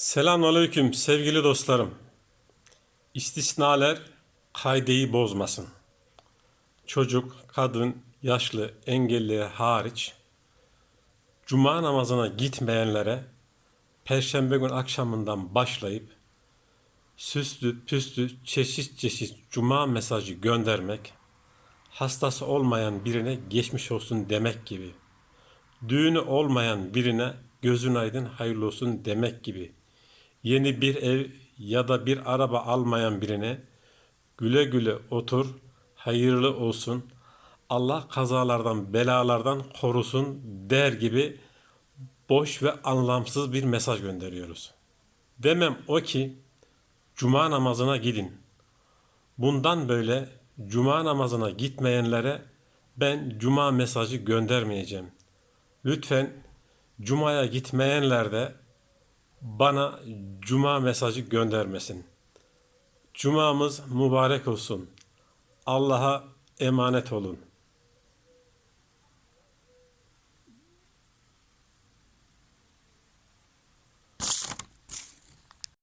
Selamünaleyküm sevgili dostlarım. İstisnaler kaideyi bozmasın. Çocuk, kadın, yaşlı, engelli hariç cuma namazına gitmeyenlere perşembe gün akşamından başlayıp süslü püslü çeşit çeşit cuma mesajı göndermek, hastası olmayan birine geçmiş olsun demek gibi, düğünü olmayan birine gözün aydın hayırlı olsun demek gibi, yeni bir ev ya da bir araba almayan birine güle güle otur, hayırlı olsun, Allah kazalardan, belalardan korusun der gibi boş ve anlamsız bir mesaj gönderiyoruz. Demem o ki cuma namazına gidin. Bundan böyle cuma namazına gitmeyenlere ben cuma mesajı göndermeyeceğim. Lütfen cumaya gitmeyenler de bana cuma mesajı göndermesin. Cumamız mübarek olsun. Allah'a emanet olun.